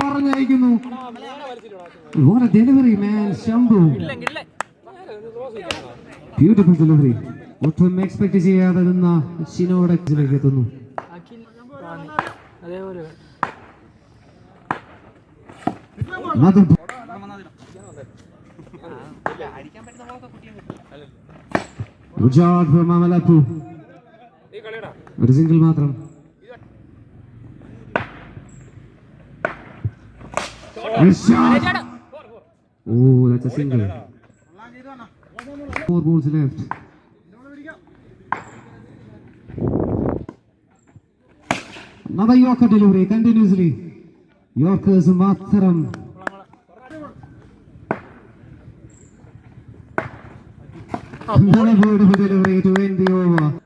പറഞ്ഞയക്കുന്നു. Delivery man Shambhu. Beautiful delivery ഒട്ടും expect ചെയ്യാതെ നിന്ന ഷിനോടക്സിലേക്ക് എത്തുന്നു. ഒരു സിംഗിൾ മാത്രം. Nice. Oh, that's a single. Four balls left. Another Yorker delivery continuously. Yorkers Matharam. Another beautiful delivery to end the over.